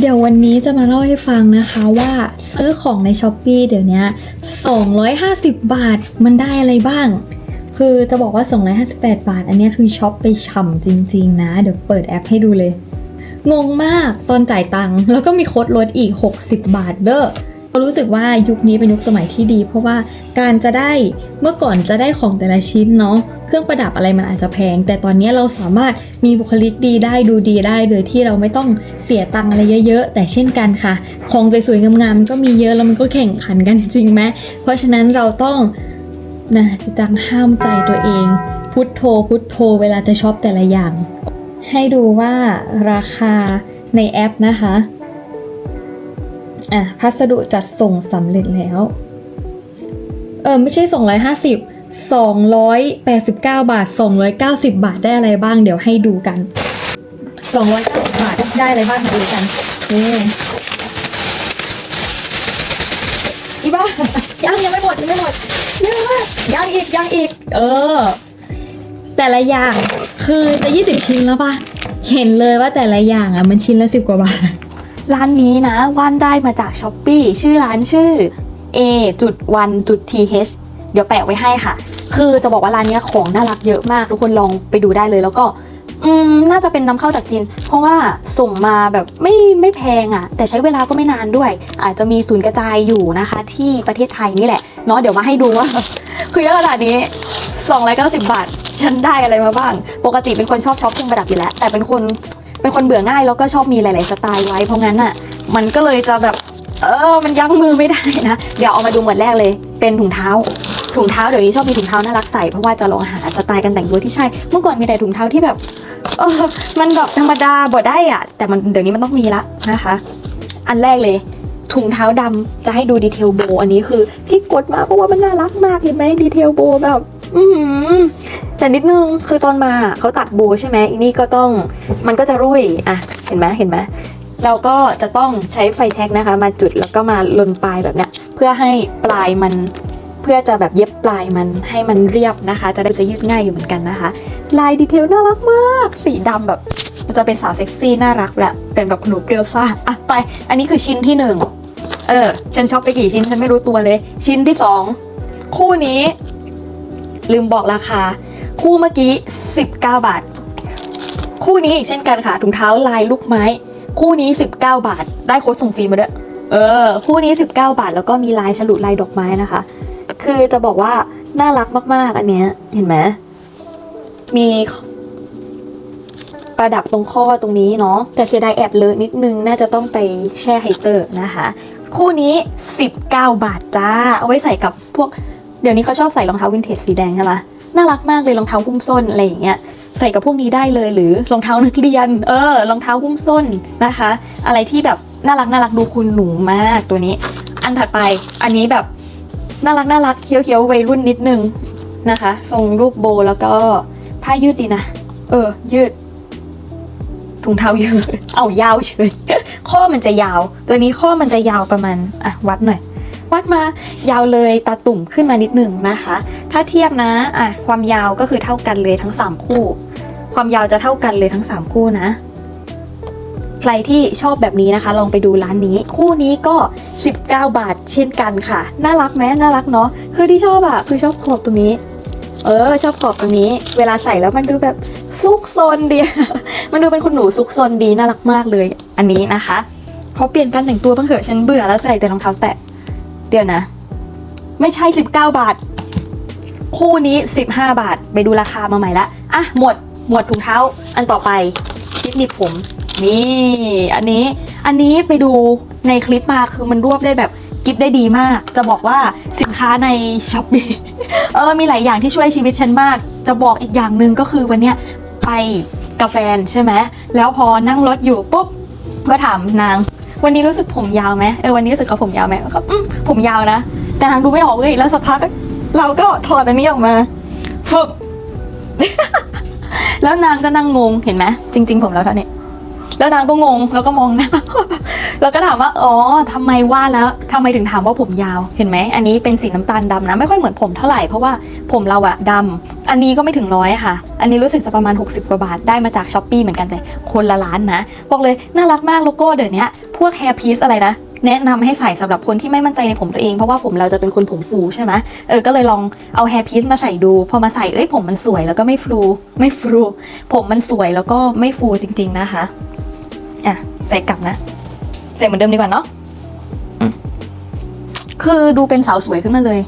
เดี๋ยววันนี้จะมาเล่าให้ฟังนะคะว่าซื้อของใน s h อ p e e เดี๋ยวนี้250 บาทมันได้อะไรบ้าง คือจะบอกว่า 258 บาท อันนี้คือช็อปไปฉ่ำจริง ๆ นะ เดี๋ยวเปิดแอปให้ดูเลย งงมากตอนจ่ายตังค์แล้วก็มีโค้ดลดอีก 60 บาทเด้อ เรารู้สึกว่ายุคนี้เป็นยุคสมัยที่ดี เพราะว่าการจะได้เมื่อก่อนจะได้ของแต่ละชิ้นเนาะเครื่องประดับอะไรมันอาจจะแพง แต่ตอนนี้เราสามารถมีบุคลิกดีได้ดูดีได้ โดยที่เราไม่ต้องเสียตังค์อะไรเยอะ ๆ แต่เช่นกันค่ะ ของสวยๆงามๆมันก็มีเยอะแล้วมันก็แข่งขันกันจริงไหมเพราะฉะนั้นเราต้องนะจิตังห้ามใจตัวเอง พุทโธพุทโธ เวลาจะช็อปแต่ละอย่าง ให้ดูว่าราคาในแอปนะคะ อะพัสดุจัดส่งสำเร็จแล้ว เออไม่ใช่250 289บาท290บาทได้อะไรบ้างเดี๋ยวให้ดูกัน290บาทได้อะไรบ้างดูกันนี่อีบ้ายังยังไม่หมดยังไม่หมดเยอะมากยังอีกยังอีก เออ แต่ละอย่างคือจะ20ชิ้นแล้วปะเห็นเลยว่าแต่ละอย่างอะมันชิ้นละสิบกว่าบาท ร้านนี้นะว่านได้มาจากช้อปปีชื่อร้านชื่อ a จุดวันจุด th เดี๋ยวแปะไว้ให้ค่ะ คือจะบอกว่าร้านนี้ของน่ารักเยอะมาก ทุกคนลองไปดูได้เลยแล้วก็อืมน่าจะเป็นนำเข้าจากจีน เพราะว่าส่งมาแบบไม่ไม่แพงอะ่ะ แต่ใช้เวลาก็ไม่นานด้วย อาจจะมีศูนย์กระจายอยู่นะคะ ที่ประเทศไทยนี่แหละเนาะเดี๋ยวมาให้ดูว่า คือเยอะขนาดนี้290 บาท ฉันได้อะไรมาบ้าง ปกติเป็นคนชอบช็อปเครื่องประดับอยู่แล้ว แต่เป็นคน เป็นคนเบื่อง่ายแล้วก็ชอบมีหลาย ๆ สไตล์ไว้ เพราะงั้นอะมันก็เลยจะแบบเออมันยั้งมือไม่ได้นะเดี๋ยวเอามาดูหมวดแรกเลย เป็นถุงเท้าถุงเท้าเดี๋ยวนี้ชอบมีถุงเท้าน่ารักใส่เพราะว่าจะลองหาสไตล์การแต่งตัวที่ใช่เมื่อก่อนมีแต่ถุงเท้าที่แบบเออมันแบบธรรมดาบ่ได้อะ แต่มันเดี๋ยวนี้มันต้องมีละนะคะ อันแรกเลยถุงเท้าดำจะให้ดูดีเทลโบ อันนี้คือที่กดมาเพราะว่ามันน่ารักมากเห็นไหมดีเทลโบแบบ อือหือแต่นิดนึงคือตอนมาเขาตัดโบใช่ไหมอันนี้ก็ต้องมันก็จะรุ่ยอะเห็นไหมเห็นไหมเราก็จะต้องใช้ไฟแช็กนะคะ มาจุดแล้วก็มาลนปลายแบบเนี้ยเพื่อให้ปลายมันเพื่อจะแบบเย็บปลายมันให้มันเรียบนะคะ จะได้จะยืดง่ายอยู่เหมือนกันนะคะ ลายดีเทลน่ารักมาก สีดำแบบจะเป็นสาวเซ็กซี่น่ารักแหละเป็นแบบหนูเปรียวซ่าอะไป อันนี้คือชิ้นที่หนึ่งเออฉันชอปไปกี่ชิ้นฉันไม่รู้ตัวเลย ชิ้นที่สองคู่นี้ ลืมบอกราคา คู่เมื่อกี้ 19 บาท คู่นี้อีกเช่นกันค่ะถุงเท้าลายลูกไม้ คู่นี้ 19 บาท ได้โค้ดส่งฟรีมาด้วยเออ คู่นี้ 19 บาท แล้วก็มีลายฉลุลายดอกไม้นะคะ คือจะบอกว่าน่ารักมากๆ อันเนี้ยเห็นไหมมีประดับตรงข้อตรงนี้เนาะแต่เสียดายแอบเลอะนิดนึง น่าจะต้องไปแช่ไฮเตอร์นะคะ คู่นี้ 19 บาทจ้า เอาไว้ใส่กับพวก เดี๋ยวนี้เขาชอบใส่รองเท้าวินเทจสีแดงใช่ไหมน่ารักมากเลยรองเท้าหุ้มส้นอะไรอย่างเงี้ยใส่กับพวกนี้ได้เลยหรือรองเท้านักเรียน เออรองเท้าหุ้มส้นนะคะ อะไรที่แบบน่ารักน่ารักดูคุณหนูมากตัวนี้ อันถัดไปอันนี้แบบน่ารักน่ารักเคี้ยวเคี้ยววัยรุ่นนิดนึงนะคะทรงรูปโบแล้วก็ผ้ายืดดีนะ เออ ยืดถุงเท้ายืด เอายาวเฉย ข้อมันจะยาว ตัวนี้ข้อมันจะยาวประมาณ อะ วัดหน่อย วัดมายาวเลยตาตุ่มขึ้นมานิดหนึ่งนะคะ ถ้าเทียบนะอะความยาวก็คือเท่ากันเลยทั้ง 3 คู่ ความยาวจะเท่ากันเลยทั้ง 3 คู่นะ ใครที่ชอบแบบนี้นะคะ ลองไปดูร้านนี้ คู่นี้ก็ 19 บาทเช่นกันค่ะ น่ารักไหมน่ารักเนาะคือที่ชอบอะคือชอบขอบตรงนี้เออชอบขอบตรงนี้ เวลาใส่แล้วมันดูแบบซุกซนดีมันดูเป็นคุณหนูซุกซนดีน่ารักมากเลย อันนี้นะคะเขอเปลี่ยนการแต่งตัวบ้างเถอะฉันเบื่อแล้วใส่แต่รองเท้าแตะ เดี๋ยวนะ ไม่ใช่ 19 บาท คู่นี้ 15 บาท ไปดูราคามาใหม่ละอะหมวดหมวดถุงเท้า อันต่อไปคลิปนีบผม นี่ อันนี้อันนี้ไปดูในคลิปมาคือมันรวบได้แบบกิฟได้ดีมาก จะบอกว่าสินค้าในช้อปปีเออมีหลายอย่างที่ช่วยชีวิตฉันมาก จะบอกอีกอย่างหนึ่งก็คือวันเนี้ยไปกับแฟนใช่ไหมแล้วพอนั่งรถอยู่ปุ๊บก็ถามนาง วันนี้รู้สึกผมยาวไหมเออวันนี้รู้สึกเขาผมยาวไหมก็อืมผมยาวนะ แต่นางดูไม่ออกเลยแล้วสักพักเราก็ถอดอันนี้ออกมาฟึบแล้วนางก็นั่งงงเห็นไหมจริง ๆ ผมแล้วเท่านี้แล้วนางก็งงแล้วก็มองหน้าแล้วก็ถามว่าอ๋อทำไมว่าแล้วทำไมถึงถามว่าผมยาวเห็นไหมอันนี้เป็นสีน้ำตาลดำนะไม่ค่อยเหมือนผมเท่าไหร่เพราะว่าผมเราอะดำอันนี้ก็ไม่ถึงร้อยค่ะ อันนี้รู้สึกจะประมาณ 60 กว่าบาทได้มาจากช้อปปีเหมือนกันแต่คนละร้านนะบอกเลยน่ารักมากโลโก้เดี๋ยวนี้ พวกแฮร์พีซอะไรนะ แนะนำให้ใส่สำหรับคนที่ไม่มั่นใจในผมตัวเอง เพราะว่าผมเราจะเป็นคนผมฟูใช่ไหมเออ ก็เลยลองเอาแฮร์พีซมาใส่ดู พอมาใส่ เอ้ยผมมันสวยแล้วก็ไม่ฟลูไม่ฟลูผมมันสวยแล้วก็ไม่ฟูจริง ๆนะคะ อะ ใส่กลับนะ ใส่เหมือนเดิมดีกว่าเนาะอืมคือดูเป็นสาวสวยขึ้นมาเลย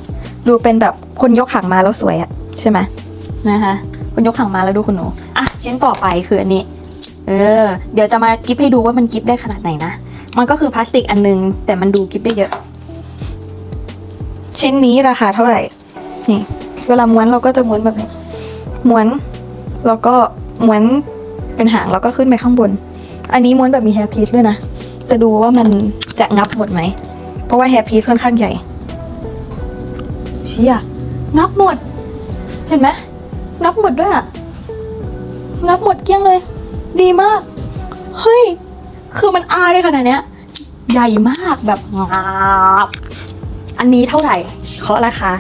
ดูเป็นแบบคนยกหางมาแล้วสวยอะใช่ไหมนะคะคนยกหางมาแล้วดูคุณหนูอะชิ้นต่อไปคืออันนี้ เออ เดี๋ยวจะมากิฟให้ดูว่ามันกิฟได้ขนาดไหนนะ มันก็คือพลาสติกอันนึง แต่มันดูกิฟได้เยอะ ชิ้นนี้ราคาเท่าไหร่ นี่ เวลาม้วนเราก็จะม้วนแบบนี้ม้วน แล้วก็ม้วนเป็นหางแล้วก็ขึ้นไปข้างบน อันนี้ม้วนแบบมีแฮร์พีซด้วยนะ จะดูว่ามันจะงับหมดไหม เพราะว่าแฮร์พีซค่อนข้างใหญ่ เชี่ยงับหมด เห็นไหมงับหมดด้วยอะงับหมดเกลี้ยงเลย ดีมาก เฮ้ย คือมันอาได้ขนาดเนี้ย หญ่มากแบบอันนี้เท่าไหร่เคาะราคา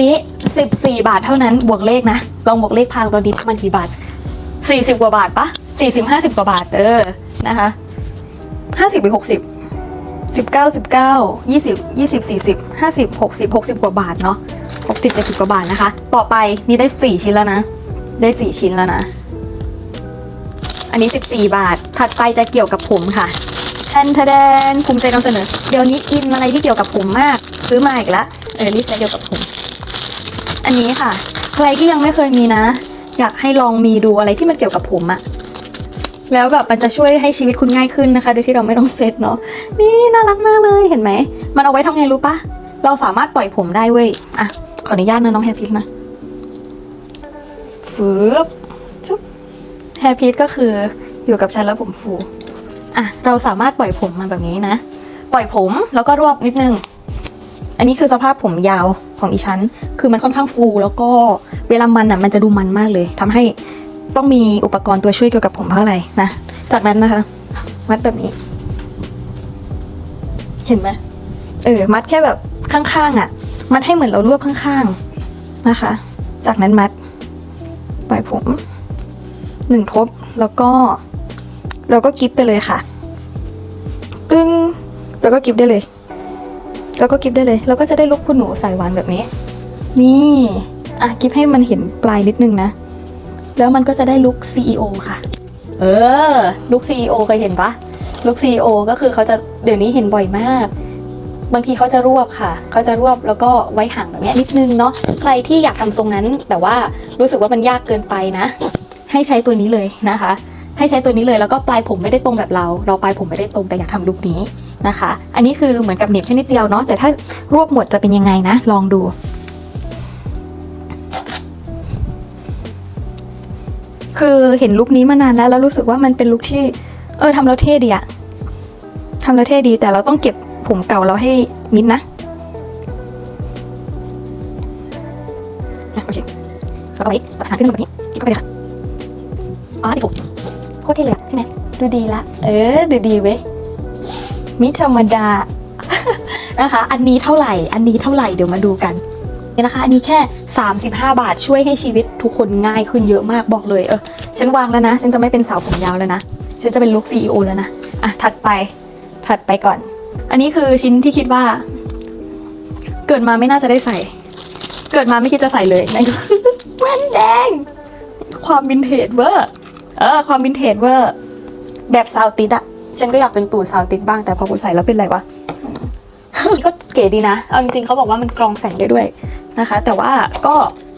นี้สิบสี่บาทเท่านั้นบวกเลขนะ ลองบวกเลขพางตัวนี้มันกี่บาทสี่สิบกว่าบาทปะสี่สิบห้าสิบกว่าบาท เออ นะคะห้าสิบหรือหกสิบสิบเก้าสิบเก้ายี่สิบยี่สิบสี่สิบห้าสิบหกสิบหกสิบกว่าบาทเนาะหกสิบเจ็ดสิบกว่าบาทนะคะ ต่อไปนี่ได้สี่ชิ้นแล้วนะ ได้สี่ชิ้นแล้วนะอันนี้สิบสี่บาท ถัดไปจะเกี่ยวกับผมค่ะ แทนทแดนภูมิใจนำเสนอ เดี๋ยวนี้อินอะไรที่เกี่ยวกับผมมาก ซื้อมาอีกแล้วเออรีบใช้เกี่ยวกับผม อันนี้ค่ะ ใครที่ยังไม่เคยมีนะ อยากให้ลองมีดูอะไรที่มันเกี่ยวกับผมอะแล้วแบบมันจะช่วยให้ชีวิตคุณง่ายขึ้นนะคะ โดยที่เราไม่ต้องเซตเนาะนี่น่ารักมากเลยเห็นไหม มันเอาไว้ทำไงรู้ปะเราสามารถปล่อยผมได้เว้ยอะขออนุญาตนะน้องแฮร์พีทนะฟืบจุ๊บแฮร์พีทก็คืออยู่กับฉันแล้วผมฟู อะเราสามารถปล่อยผมมาแบบนี้นะ ปล่อยผมแล้วก็รวบนิดนึง อันนี้คือสภาพผมยาวของอีชั้น คือมันค่อนข้างฟู แล้วก็เวลามันอะมันจะดูมันมากเลยทำให้ต้องมีอุปกรณ์ตัวช่วยเกี่ยวกับผมเพราะอะไรนะ จากนั้นนะคะ มัดแบบนี้ เห็นไหมเออ มัดแค่แบบข้างๆอะ มัดให้เหมือนเรารวบข้างๆนะคะ จากนั้นมัด ปล่อยผมหนึ่งทบแล้วก็ เราก็กิฟไปเลยค่ะ ตึ้งแล้วก็กิฟได้เลย แล้วก็กิฟได้เลย แล้วก็จะได้ลุกคุณหนูใส่หวานแบบนี้ นี่อะกิฟให้มันเห็นปลายนิดนึงนะ แล้วมันก็จะได้ลุก CEO ค่ะ เออ ลุก CEO เคยเห็นปะลุก CEO ก็คือเขาจะเดี๋ยวนี้เห็นบ่อยมาก บางทีเขาจะรวบค่ะ เขาจะรวบแล้วก็ไว้ห่างแบบเนี้ยนิดนึงเนาะ ใครที่อยากทำทรงนั้น แต่ว่ารู้สึกว่ามันยากเกินไปนะ ให้ใช้ตัวนี้เลยนะคะ ให้ใช้ตัวนี้เลยแล้วก็ปลายผมไม่ได้ตรงแบบเรา เราปลายผมไม่ได้ตรงแต่อยากทำลุคนี้นะคะ อันนี้คือเหมือนกับเหน็บแค่นิดเดียวเนาะแต่ถ้ารวบหมดจะเป็นยังไงนะ ลองดู คือเห็นลุคนี้มานานแล้วแล้วรู้สึกว่ามันเป็นลุคที่ เออทำแล้วเท่ดีอะทำแล้วเท่ดีแต่เราต้องเก็บผมเก่าเราให้มิดนะอะโอเคแล้วก็ไปตัดขาขึ้นมาแบบนี้จิบเข้าไปเลยค่ะอ๋อติดผม โคตรเท่เลยอใช่ไหมดูดีละ เออ ดูดีเว้ยมิธรรมดานะคะ อันนี้เท่าไหร่ อันนี้เท่าไหร่ เดี๋ยวมาดูกันเนี่ยนะคะ อันนี้แค่ 35 บาทช่วยให้ชีวิตทุกคนง่ายขึ้นเยอะมากบอกเลย เออ ฉันวางแล้วนะ ฉันจะไม่เป็นสาวผมยาวแล้วนะ ฉันจะเป็นลุค CEO แล้วนะ อะ ถัดไป ถัดไปก่อน อันนี้คือชิ้นที่คิดว่า เกิดมาไม่น่าจะได้ใส่ เกิดมาไม่คิดจะใส่เลยนั่นก็คือแว่นแดง ความวินเทจเวอร์ เออความวินเทจเวอร์แบบซาวติดอะฉันก็อยากเป็นตูดซาวติดบ้างแต่พอกูใส่แล้วเป็นไรวะก็เก๋ดีนะ เอาจริงๆเขาบอกว่ามันกรองแสงได้ด้วยนะคะ แต่ว่าก็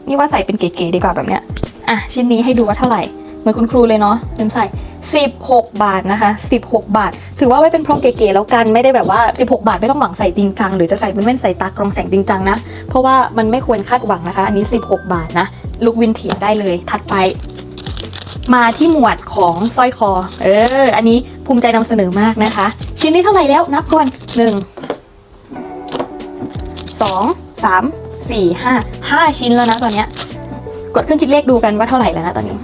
นี่ว่าใส่เป็นเก๋ๆดีกว่าแบบเนี้ยอะชิ้นนี้ให้ดูว่าเท่าไหร่เหมือนคุณครูเลยเนาะเดินใส่ 16 บาทนะคะ 16 บาท ถือว่าไว้เป็นพร็อพเก๋ๆแล้วกันไม่ได้แบบว่า 16 บาทไม่ต้องหวังใส่จริงจังหรือจะใส่เป็นแว่นใส่ตากรองแสงจริงจังนะ เพราะว่ามันไม่ควรคาดหวังนะคะ อันนี้ 16 บาทนะลุควินเทจได้เลยถัดไป มาที่หมวดของสร้อยคอ เออ อันนี้ภูมิใจนำเสนอมากนะคะ ชิ้นนี้เท่าไหร่แล้วนับก่อนหนึ่งสองสามสี่ห้าห้าชิ้นแล้วนะตอนเนี้ยกดเครื่องคิดเลขดูกันว่าเท่าไหร่แล้วนะตอนนี้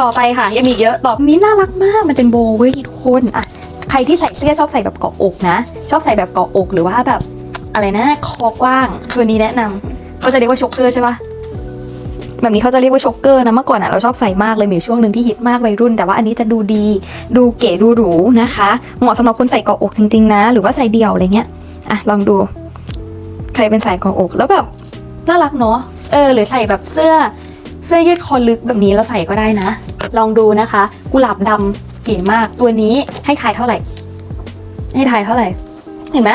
ต่อไปค่ะยังมีเยอะต่อนี้น่ารักมากมันเป็นโบว์เว้ยทุกคนอะใครที่ใส่เสื้อชอบใส่แบบเกาะอกนะ ชอบใส่แบบเกาะอกหรือว่าแบบอะไรนะคอกว้างตัวนี้แนะนำเขาจะเรียกว่าช็อกเกอร์ใช่ปะ แบบนี้เขาจะเรียกว่าช็อกเกอร์นะเมื่อก่อนอะเราชอบใส่มากเลยมียวช่วงหนึ่งที่ฮิตมากวัยรุ่น แต่ว่าอันนี้จะดูดีดูเก๋ดูหรูนะคะ เหมาะสำหรับคนใส่เกาะอกจริงๆนะ หรือว่าใส่เดี่ยวอะไรเงี้ยอะลองดู ใครเป็นสายเกาะอกแล้วแบบน่ารักเนาะเออหรือใส่แบบเสื้อเสื้อยืดคอลึกแบบนี้เราใส่ก็ได้นะ ลองดูนะคะ กุหลาบดำเก๋มากตัวนี้ให้ทายเท่าไหร่ ให้ทายเท่าไหร่ เห็นไหม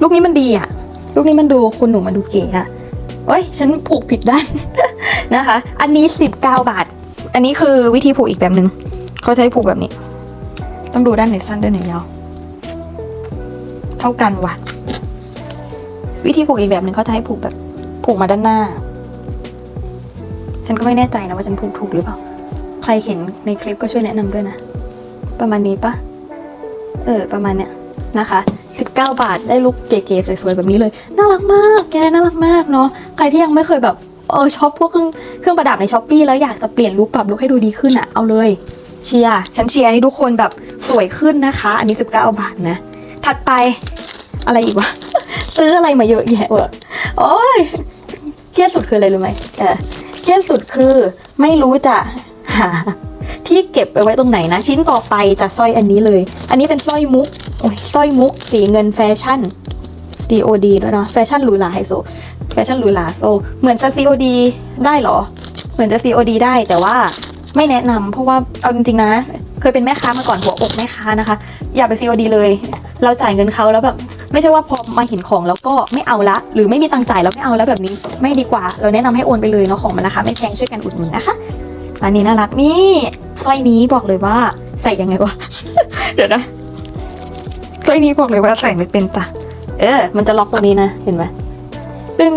ลูกนี้มันดีอะ ลูกนี้มันดูคุณหนูมันดูเก๋อะเอ้ย ฉันผูกผิดด้าน นะคะ อันนี้ 19 บาท อันนี้คือวิธีผูกอีกแบบหนึ่งเขาใช้ผูกแบบนี้ ต้องดูด้านไหนสั้นด้านไหนยาว เท่ากันว่ะวิธีผูกอีกแบบหนึ่งเขาจะให้ผูกแบบผูกมาด้านหน้า ฉันก็ไม่แน่ใจนะว่าฉันผูกถูกหรือเปล่า ใครเห็นในคลิปก็ช่วยแนะนำด้วยนะ ประมาณนี้ปะเออ ประมาณเนี้ยนะคะ 19 บาทได้ลุคเก๋ๆสวยๆแบบนี้เลย น่ารักมาก แก น่ารักมากเนาะ ใครที่ยังไม่เคยแบบ เออช็อปพวกเครื่องเครื่องประดับในช้อปปีแล้วอยากจะเปลี่ยนลุคปรับลุคให้ดูดีขึ้นอะเอาเลยเชียร์ฉันเชียร์ให้ทุกคนแบบสวยขึ้นนะคะ อันนี้ 19 บาทนะ ถัดไปอะไรอีกวะ ซื้ออะไรมาเยอะแยะเวะโอ้ยเครียดสุดคืออะไรรู้ไหมเออเครียดสุดคือไม่รู้จะหาที่เก็บไปไว้ตรงไหนนะ ชิ้นต่อไปจะสร้อยอันนี้เลย อันนี้เป็นสร้อยมุกโอ้ยสร้อยมุกสีเงินแฟชั่น COD ด้วยเนาะแฟชั่นหรูหราไฮโซ แฟชั่นหรูหราโซเหมือนจะ COD ได้เหรอ เหมือนจะ COD ได้แต่ว่าไม่แนะนำเพราะว่าเอาจริงๆนะ เคยเป็นแม่ค้ามาก่อนหัวอกแม่ค้านะคะ อย่าไป COD เลย เราจ่ายเงินเขาแล้วแบบไม่ใช่ว่าพอมาเห็นของแล้วก็ไม่เอาละ หรือไม่มีตังจ่ายแล้วไม่เอาแล้วแบบนี้ไม่ดีกว่า เราแนะนำให้โอนไปเลยเนาะของมันราคาไม่แพงช่วยกันอุดหนุนนะคะอันนี้น่ารักนี่สร้อยนี้บอกเลยว่าใส่ยังไงวะเดี๋ยวนะสร้อยนี้บอกเลยว่าใส่ไม่เป็นจ้ะเออ มันจะล็อกตรงนี้นะ เห็นไหมึง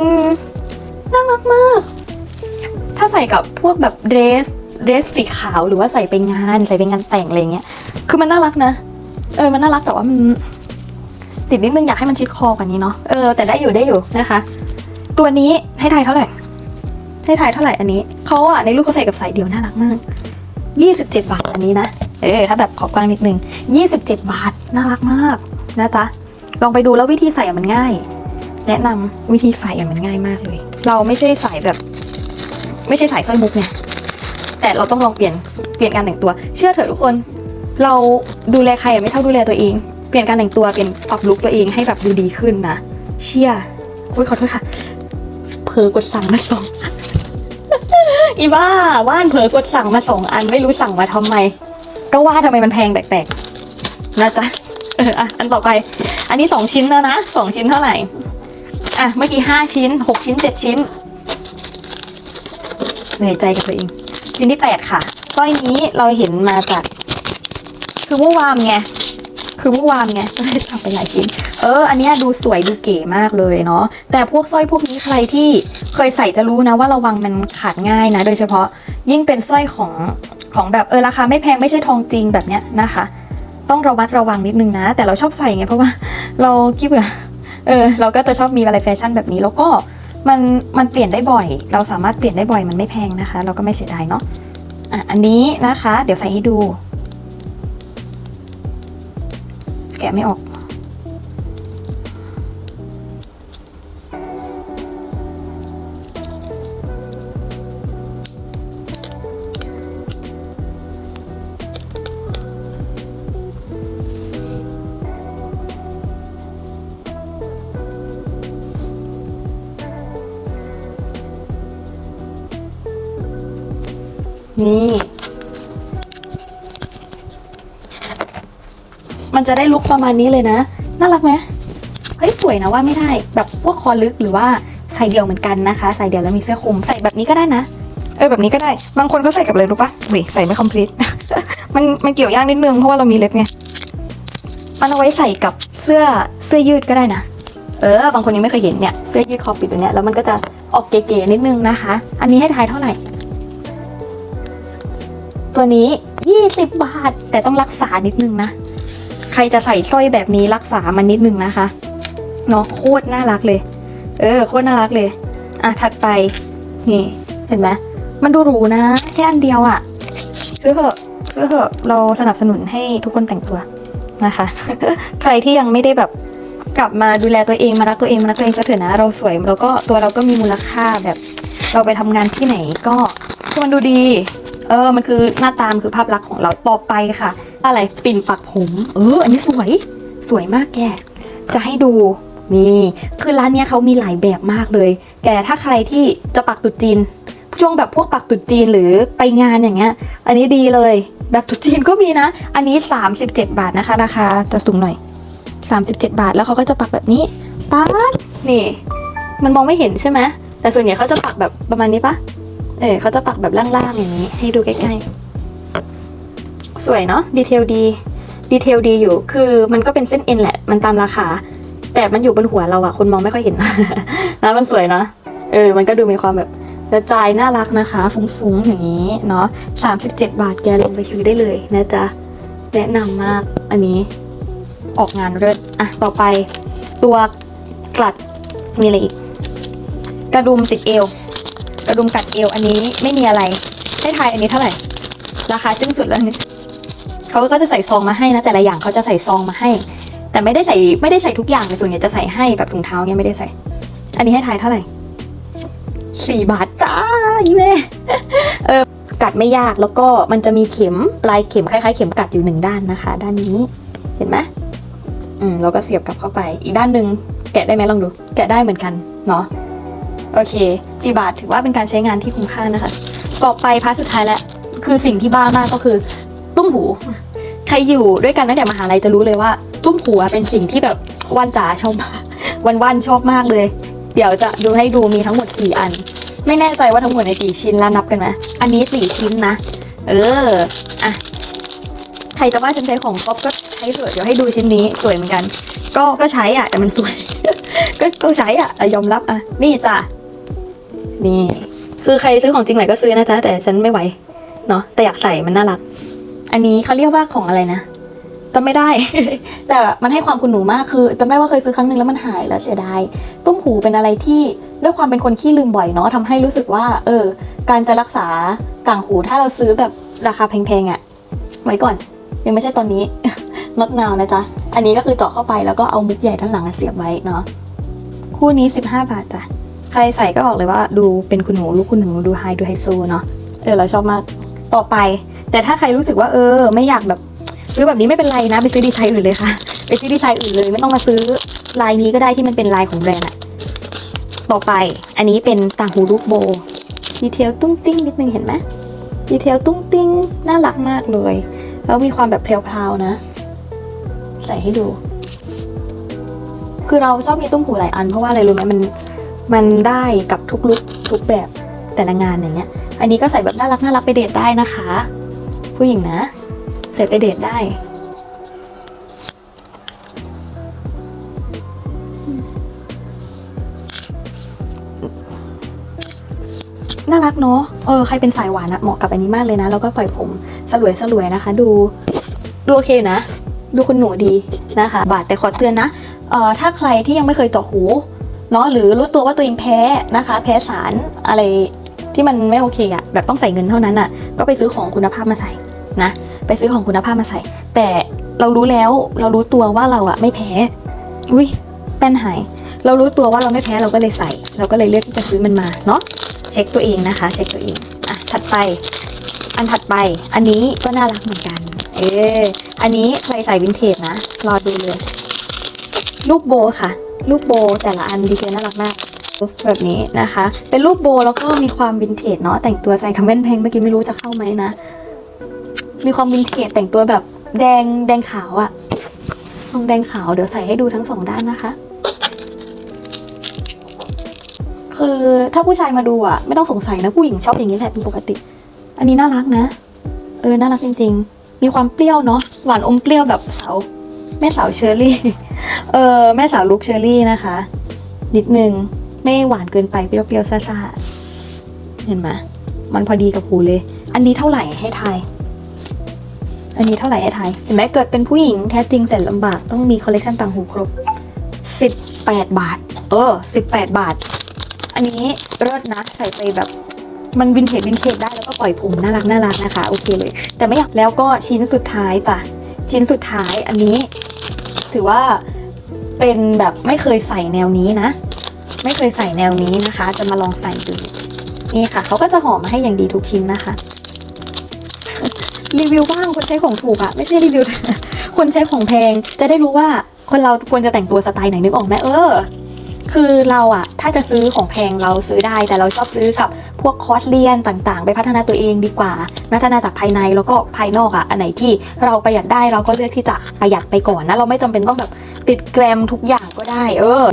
น่ารักมาก ถ้าใส่กับพวกแบบเดรสเดรสสีขาวหรือว่าใส่ไปงานใส่ไปงานแต่งอะไรเงี้ย คือมันน่ารักนะ เออ มันน่ารักแต่ว่ามันติดนิดนึงอยากให้มันชิดคอกว่านี้เนาะ เออ แต่ได้อยู่ได้อยู่นะคะ ตัวนี้ให้ทายเท่าไหร่ ให้ทายเท่าไหร่อันนี้ เขาอะในรูปเขาใส่กับสายเดียวน่ารักมาก 27 บาทอันนี้นะ เออ ถ้าแบบขอบกว้างนิดนึง 27 บาท น่ารักมากนะจ๊ะ ลองไปดูแล้ววิธีใส่มันง่าย แนะนำวิธีใส่อะมันง่ายมากเลย เราไม่ใช่ใส่แบบ ไม่ใช่ใส่สร้อยมุกเนี่ย แต่เราต้องลองเปลี่ยนเปลี่ยนการแต่งตัว เชื่อเถอะทุกคน เราดูแลใครอะไม่เท่าดูแลตัวเอง เปลี่ยนการแต่งตัวเปลี่ยนปรับลุคตัวเองให้แบบดูดีขึ้นนะ เชี่ยโอ้ยขอโทษค่ะเผลอกดสั่งมาสองอีบ้าว่านเผลอกดสั่งมาสองอันไม่รู้สั่งมาทำไม ก็ว่าทำไมมันแพงแปลกๆนะจ๊ะเอออะอันต่อไป อันนี้สองชิ้นแล้วนะสองชิ้นเท่าไหร่ อะ เมื่อกี้ห้าชิ้นหกชิ้นเจ็ดชิ้น เหนื่อยใจกับตัวเอง ชิ้นที่แปดค่ะสร้อยนี้เราเห็นมาจาก คือเมื่อวานไง คือเมื่อวานไงก็เลยสั่งไปหลายชิ้น เออ อันนี้ดูสวยดูเก๋มากเลยเนาะ แต่พวกสร้อยพวกนี้ใครที่เคยใส่จะรู้นะว่าระวังมันขาดง่ายนะ โดยเฉพาะยิ่งเป็นสร้อยของของแบบเออราคาไม่แพงไม่ใช่ทองจริงแบบเนี้ยนะคะ ต้องระมัดระวังนิดนึงนะ แต่เราชอบใส่ไงเพราะว่าเราคิดว่า เออเราก็จะชอบมีอะไรแฟชั่นแบบนี้ แล้วก็มันมันเปลี่ยนได้บ่อย เราสามารถเปลี่ยนได้บ่อยมันไม่แพงนะคะ เราก็ไม่เสียดายเนาะอะอันนี้นะคะ เดี๋ยวใส่ให้ดู แกะไม่ออก นี่ มันจะได้ลุกประมาณนี้เลยนะ น่ารักไหมเฮ้ยสวยนะว่าไม่ได้แบบพวกคอลึกหรือว่าใส่เดี่ยวเหมือนกันนะคะ ใส่เดี่ยวแล้วมีเสื้อคลุมใส่แบบนี้ก็ได้นะ เออแบบนี้ก็ได้ บางคนเขาใส่กับอะไรรู้ปะเว้ยใส่ไม่คอมพลีท มันมันเกี่ยวยากนิดนึงเพราะว่าเรามีเล็บไง มันเอาไว้ใส่กับเสื้อเสื้อยืดก็ได้นะ เออ บางคนยังไม่เคยเห็นเนี่ยเสื้อยืดคอปิดแบบเนี้ยแล้วมันก็จะออกเก๋ๆนิดนึงนะคะ อันนี้ให้ทายเท่าไหร่ ตัวนี้ 20 บาท แต่ต้องรักษานิดนึงนะ ใครจะใส่สร้อยแบบนี้รักษามันนิดนึงนะคะเนาะโคตรน่ารักเลย เออโคตรน่ารักเลย อะถัดไป นี่ เห็นไหมมันดูหรูนะ แค่อันเดียวอะ่ะซื้อเถอะซื้อเถอะเราสนับสนุนให้ทุกคนแต่งตัวนะคะ ใครที่ยังไม่ได้แบบกลับมาดูแลตัวเองมารักตัวเองมารักตัวเองซะเถอะนะ เราสวยแล้วก็ตัวเราก็มีมูลค่าแบบ เราไปทำงานที่ไหนก็คือมันดูดี เออ มันคือหน้าตามคือภาพลักษณ์ของเราต่อไปค่ะ อะไรปิ่นปักผม เออ อันนี้สวย สวยมากแก จะให้ดูนี่คือร้านเนี้ยเขามีหลายแบบมากเลย แกถ้าใครที่จะปักตุดจีน ช่วงแบบพวกปักตุดจีนหรือไปงานอย่างเงี้ย อันนี้ดีเลย แบบตุดจีนก็มีนะ อันนี้ 37 บาทนะคะราคาจะสูงหน่อย 37 บาทแล้วเขาก็จะปักแบบนี้ป๊าดนี่ มันมองไม่เห็นใช่ไหมแต่ส่วนใหญ่เขาจะปักแบบประมาณนี้ปะ เออเขาจะปักแบบล่างๆอย่างนี้ ให้ดูใกล้ๆ สวยเนาะดีเทลดี ดีเทลดีอยู่ คือมันก็เป็นเส้นเอ็นแหละ มันตามราคา แต่มันอยู่บนหัวเราอะคนมองไม่ค่อยเห็นนะมันสวยเนาะ เออ มันก็ดูมีความแบบกระจายน่ารักนะคะ ฟุ้งๆอย่างนี้เนาะ37บาทแกลงไปซื้อได้เลยนะจ๊ะ แนะนำมาก อันนี้ ออกงานเลิศอะ ต่อไป ตัวกลัด มีอะไรอีก กระดุมติดเอว กระดุมกัดเอวอันนี้ไม่มีอะไร ให้ทายอันนี้เท่าไหร่ ราคาจึ้งสุดแล้วนี่เขาก็จะใส่ซองมาให้นะแต่ละอย่างเขาจะใส่ซองมาให้ แต่ไม่ได้ใส่ไม่ได้ใส่ทุกอย่างเลยส่วนใหญ่จะใส่ให้แบบถุงเท้าเนี่ยไม่ได้ใส่ อันนี้ให้ทายเท่าไหร่สี่บาทจ้าอีแม่เออกัดไม่ยากแล้วก็มันจะมีเข็มปลายเข็มคล้ายๆเข็มกัดอยู่หนึ่งด้านนะคะ ด้านนี้เห็นไหมอืมเราก็เสียบกลับเข้าไป อีกด้านหนึ่งแกะได้ไหมลองดู แกะได้เหมือนกันเนาะ โอเคสี่บาทถือว่าเป็นการใช้งานที่คุ้มค่านะคะ ต่อไปพาร์ทสุดท้ายแล้วคือสิ่งที่บ้ามากก็คือ ตุ้มหู ใครอยู่ด้วยกันตั้งแต่มหาลัยจะรู้เลยว่า ตุ้มหูเป็นสิ่งที่แบบวันจ๋าชอบมากวันวันชอบมากเลย เดี๋ยวจะดูให้ดูมีทั้งหมด 4 อัน ไม่แน่ใจว่าทั้งหมดในกี่ชิ้นแล้วนับกันไหมอันนี้ 4 ชิ้นนะ เอออะใครจะว่าฉันใช้ของก๊อฟก็ใช้เถอะเดี๋ยวให้ดูชิ้นนี้สวยเหมือนกัน ก็ก็ใช้อะแต่มันสวย ก็ก็ใช้อะอะยอมรับอะนี่จ้ะ นี่ คือใครซื้อของจริงใหม่ก็ซื้อนะจ๊ะแต่ฉันไม่ไหวเนาะแต่อยากใส่มันน่ารัก อันนี้เขาเรียกว่าของอะไรนะจำไม่ได้ แต่มันให้ความคุณหนูมากคือจำได้ว่าเคยซื้อครั้งหนึ่งแล้วมันหายแล้วเสียดายตุ้มหูเป็นอะไรที่ด้วยความเป็นคนขี้ลืมบ่อยเนาะทำให้รู้สึกว่า เออ การจะรักษาต่างหูถ้าเราซื้อแบบราคาแพงๆอะ่ะ ไว้ก่อน ยังไม่ใช่ตอนนี้ not now นะจ๊ะ อันนี้ก็คือเจาะเข้าไปแล้วก็เอามุกใหญ่ด้านหลังเสียบไว้เนาะคู่นี้ 15 บาทจ้ะ ใครใส่ก็บอกเลยว่าดูเป็นคุณหนูลูกคุณหนูดูไฮดูไฮโซเนาะเออเราชอบมากต่อไป แต่ถ้าใครรู้สึกว่าเออ ไม่อยากแบบซื้อแบบนี้ไม่เป็นไรนะ ไปซื้อดีไซน์อื่นเลยค่ะ ไปซื้อดีไซน์อื่นเลย ไม่ต้องมาซื้อลายนี้ก็ได้ที่มันเป็นลายของแบรนด์อะต่อไปอันนี้เป็นต่างหูลูกโบดีเทลตุ้งติ้งนิดนึงเห็นไหมดีเทลตุ้งติ้งน่ารักมากเลย แล้วมีความแบบเพลวๆนะ ใส่ให้ดู คือเราชอบมีตุ้มหูหลายอันเพราะว่าอะไรรู้ไหมมัน มันได้กับทุกลุคทุกแบบแต่ละงานอย่างเงี้ย อันนี้ก็ใส่แบบน่ารักน่ารักไปเดทได้นะคะ ผู้หญิงนะใส่ไปเดทได้ น่ารักเนาะ เออใครเป็นสายหวานอะเหมาะกับอันนี้มากเลยนะ แล้วก็ปล่อยผมสลวยสลวยนะคะ ดูดูโอเคนะ ดูคุณหนูดีนะคะ บาทแต่ขอเตือนนะ เอ่อถ้าใครที่ยังไม่เคยต่อหู เนาะหรือรู้ตัวว่าตัวเองแพ้นะคะ แพ้สารอะไรที่มันไม่โอเคอะแบบต้องใส่เงินเท่านั้นอะก็ไปซื้อของคุณภาพมาใส่นะ ไปซื้อของคุณภาพมาใส่ แต่เรารู้แล้วเรารู้ตัวว่าเราอะไม่แพ้อุ้ยแป้นหาย เรารู้ตัวว่าเราไม่แพ้เราก็เลยใส่ เราก็เลยเลือกที่จะซื้อมันมาเนาะเช็คตัวเองนะคะ เช็คตัวเองอะถัดไปอันถัดไป อันนี้ก็น่ารักเหมือนกัน เอออันนี้ใครใส่วินเทจนะ รอดูเลย ลูกโบค่ะ ลูกโบแต่ละอันดีเทลน่ารักมากแบบนี้นะคะ เป็นรูปโบแล้วก็มีความวินเทจเนาะแต่งตัวใส่คำแว่นแพงเมื่อกี้ไม่รู้จะเข้าไหมนะ มีความวินเทจแต่งตัวแบบแดงแดงขาวอะทองแดงขาวเดี๋ยวใส่ให้ดูทั้งสองด้านนะคะ คือถ้าผู้ชายมาดูอะไม่ต้องสงสัยนะผู้หญิงชอบอย่างนี้แหละเป็นปกติ อันนี้น่ารักนะ เออน่ารักจริง ๆ มีความเปรี้ยวเนาะหวานอมเปรี้ยวแบบสาว แม่สาวเชอรี่ เออแม่สาวลุกเชอรี่นะคะ นิดนึง ไม่หวานเกินไปเปรี้ยวๆซ่าๆเห็นไหมมันพอดีกับหูเลย อันนี้เท่าไหร่ให้ทายอันนี้เท่าไหร่ให้ทายเห็นไหมเกิดเป็นผู้หญิงแท้จริงแสนลำบากต้องมีคอลเลกชันต่างหูครบ 18 บาท เออ 18 บาท อันนี้เลิศนะใส่ไปแบบมันวินเทจวินเทจได้แล้วก็ปล่อยผมน่ารักน่ารักนะคะ โอเคเลย แต่ไม่อยากแล้วก็ชิ้นสุดท้ายจ้ะ ชิ้นสุดท้ายอันนี้ ถือว่าเป็นแบบไม่เคยใส่แนวนี้นะ ไม่เคยใส่แนวนี้นะคะ จะมาลองใส่ดูนี่ค่ะเขาก็จะห่อมาให้อย่างดีทุกชิ้นนะคะ รีวิวบ้างคนใช้ของถูกอะไม่ใช่รีวิว คนใช้ของแพงจะได้รู้ว่าคนเราควรจะแต่งตัวสไตล์ไหนนึกออกไหมเออ คือเราอะถ้าจะซื้อของแพงเราซื้อได้ แต่เราชอบซื้อกับพวกคอร์สเรียนต่างๆ ไปพัฒนาตัวเองดีกว่าพัฒนาจากภายในแล้วก็ภายนอกอะอันไหนที่เราประหยัดได้เราก็เลือกที่จะประหยัดไปก่อนนะเราไม่จำเป็นต้องแบบติดแกรมทุกอย่างก็ได้ เออ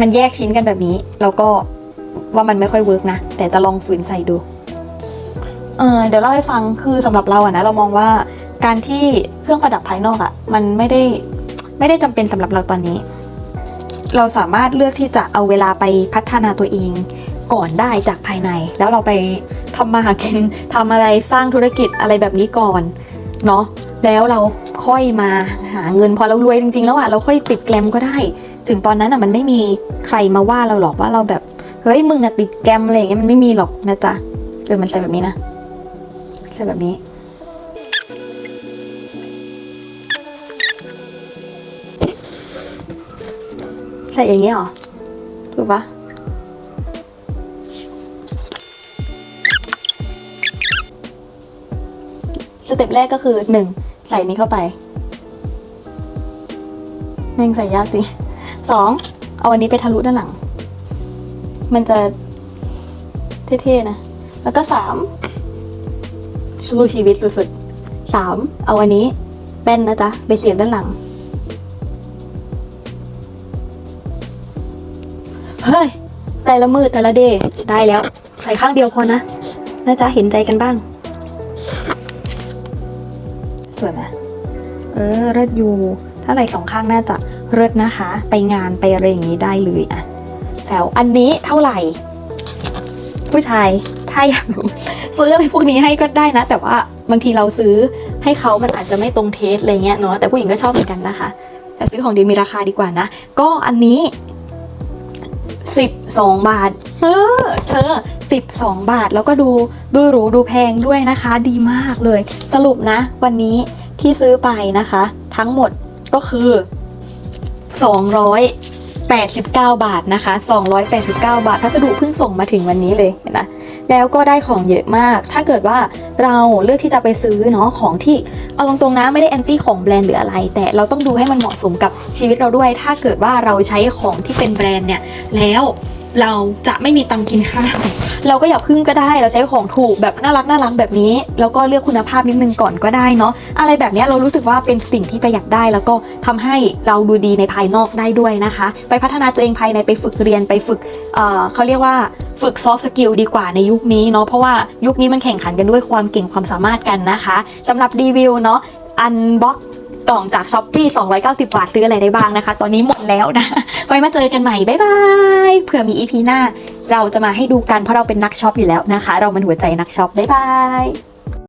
มันแยกชิ้นกันแบบนี้แล้วก็ว่ามันไม่ค่อยเวิร์กนะแต่จะลองฝืนใส่ดูเออเดี๋ยวเล่าให้ฟังคือสำหรับเราอะนะเรามองว่าการที่เครื่องประดับภายนอกอะมันไม่ได้ไม่ได้จำเป็นสำหรับเราตอนนี้ เราสามารถเลือกที่จะเอาเวลาไปพัฒนาตัวเองก่อนได้จากภายใน แล้วเราไปทำมาหากินทำอะไรสร้างธุรกิจอะไรแบบนี้ก่อนเนาะแล้วเราค่อยมาหาเงินพอเรารวยจริงๆ แล้วอะเราค่อยติดแกรมก็ได้ ถึงตอนนั้นอะมันไม่มีใครมาว่าเราหรอกว่าเราแบบเฮ้ยมึงอะติดแกรมอะไรอย่างเงี้ยมันไม่มีหรอกนะจ๊ะเออมันใส่แบบนี้นะใช่แบบนี้ ใส่อย่างนี้เหรอ ถูกปะสเต็ปแรกก็คือหนึ่งใส่นี้เข้าไปหนึ่งใส่ยากจริงสองเอาอันนี้ไปทะลุด้านหลัง มันจะเท่ๆนะ แล้วก็สามสู้ชีวิตสุดๆสามเอาอันนี้เป็นนะจ๊ะไปเสียบด้านหลัง แต่ละมือแต่ละเดย์ได้แล้ว ใส่ข้างเดียวพอนะนะจ๊ะเห็นใจกันบ้าง สวยไหมเออเลิศอยู่ถ้าไหล่สองข้างน่าจะเลิศนะคะ ไปงานไปอะไรอย่างนี้ได้เลยอะแถวอันนี้เท่าไหร่ ผู้ชายถ้าอยากซื้ออะไรพวกนี้ให้ก็ได้นะ แต่ว่าบางทีเราซื้อให้เขามันอาจจะไม่ตรงเทสอะไรเงี้ยเนาะแต่ผู้หญิงก็ชอบเหมือนกันนะคะแต่ซื้อของดีมีราคาดีกว่านะ ก็อันนี้ 12 บาท เออ เธอ 12 บาทแล้วก็ดูดูหรูดูแพงด้วยนะคะ ดีมากเลย สรุปนะ วันนี้ที่ซื้อไปนะคะ ทั้งหมดก็คือ 289 บาทนะคะ 289 บาท พัสดุเพิ่งส่งมาถึงวันนี้เลยเห็นไะ แล้วก็ได้ของเยอะมาก ถ้าเกิดว่าเราเลือกที่จะไปซื้อเนาะของที่เอาตรงๆนะไม่ได้แอนตี้ของแบรนด์หรืออะไร แต่เราต้องดูให้มันเหมาะสมกับชีวิตเราด้วย ถ้าเกิดว่าเราใช้ของที่เป็นแบรนด์เนี่ยแล้ว เราจะไม่มีตังค์กินข้าวเราก็อย่าพึ่งก็ได้เราใช้ของถูกแบบน่ารักน่ารักแบบนี้ แล้วก็เลือกคุณภาพนิดนึงก่อนก็ได้เนาะอะไรแบบนี้เรารู้สึกว่าเป็นสิ่งที่ประหยัดได้ แล้วก็ทำให้เราดูดีในภายนอกได้ด้วยนะคะ ไปพัฒนาตัวเองภายในไปฝึกเรียนไปฝึกเเขาเรียกว่าฝึกซอฟต์สกิลดีกว่าในยุคนี้เนาะเพราะว่ายุคนี้มันแข่งขันกันด้วยความเก่งความสามารถกันนะคะสำหรับรีวิวเนาะอันบ็อก กล่องจากช้อปปี้290 บาทซื้ออะไรได้บ้างนะคะ ตอนนี้หมดแล้วนะ ไว้มาเจอกันใหม่ บ๊ายบาย เผื่อมีอีพีหน้า เราจะมาให้ดูกันเพราะเราเป็นนักช็อปอยู่แล้วนะคะ เรามันหัวใจนักช็อป บ๊ายบาย